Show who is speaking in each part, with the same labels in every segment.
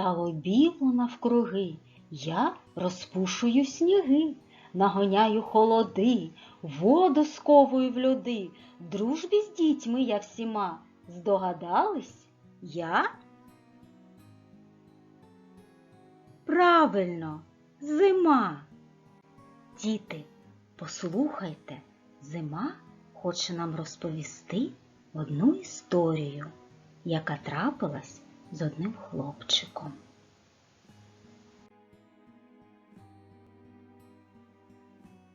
Speaker 1: Стало біло навкруги, я розпушую сніги, нагоняю холоди, воду сковую в льоди, дружбі з дітьми я всіма. Здогадались? Я? Правильно, зима. Діти, послухайте, зима хоче нам розповісти одну історію, яка трапилась з одним хлопчиком.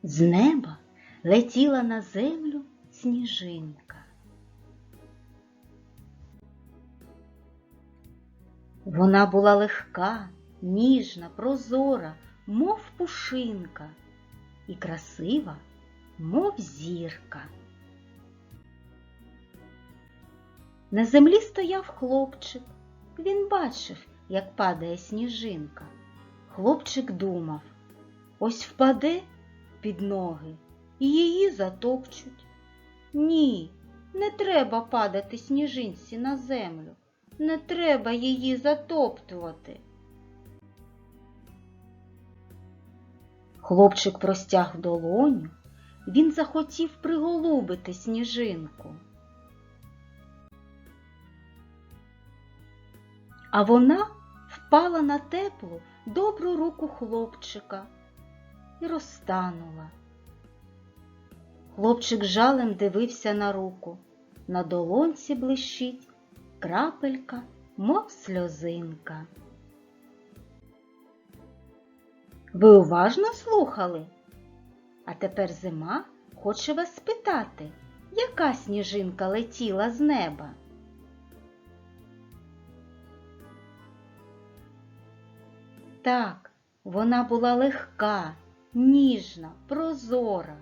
Speaker 1: З неба летіла на землю сніжинка. Вона була легка, ніжна, прозора, мов пушинка, і красива, мов зірка. На землі стояв хлопчик. Він бачив, як падає сніжинка. Хлопчик думав, ось впаде під ноги і її затопчуть. Ні, не треба падати сніжинці на землю, не треба її затоптувати. Хлопчик простяг долоню, він захотів приголубити сніжинку. А вона впала на теплу, добру руку хлопчика і розтанула. Хлопчик жалем дивився на руку. На долонці блищить крапелька, мов сльозинка. Ви уважно слухали? А тепер зима хоче вас спитати, яка сніжинка летіла з неба? Так, вона була легка, ніжна, прозора.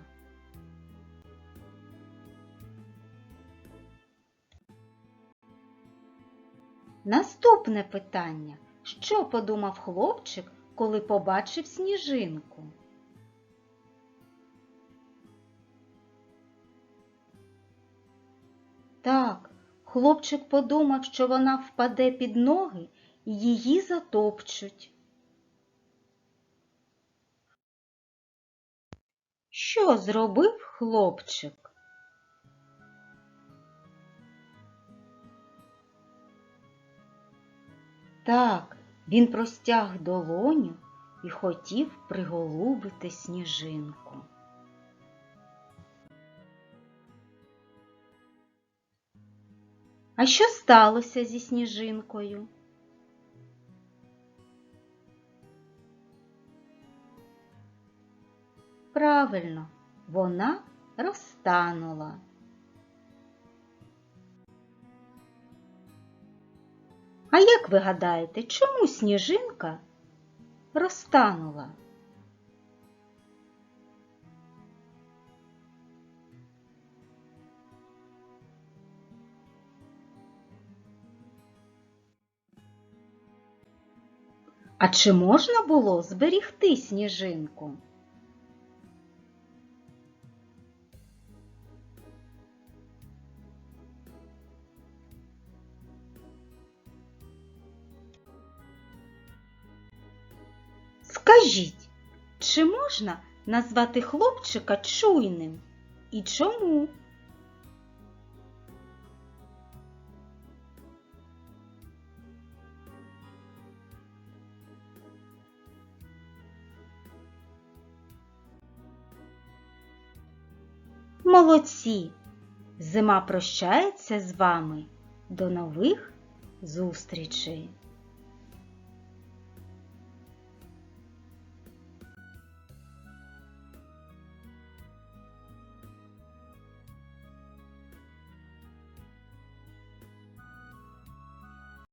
Speaker 1: Наступне питання. Що подумав хлопчик, коли побачив сніжинку? Так, хлопчик подумав, що вона впаде під ноги і її затопчуть. Що зробив хлопчик? Так, він простяг долоню і хотів приголубити сніжинку. А що сталося зі сніжинкою? Правильно, вона розтанула. А як ви гадаєте, чому сніжинка розтанула? А чи можна було зберігти сніжинку? Скажіть, чи можна назвати хлопчика чуйним? І чому? Молодці! Зима прощається з вами. До нових зустрічей!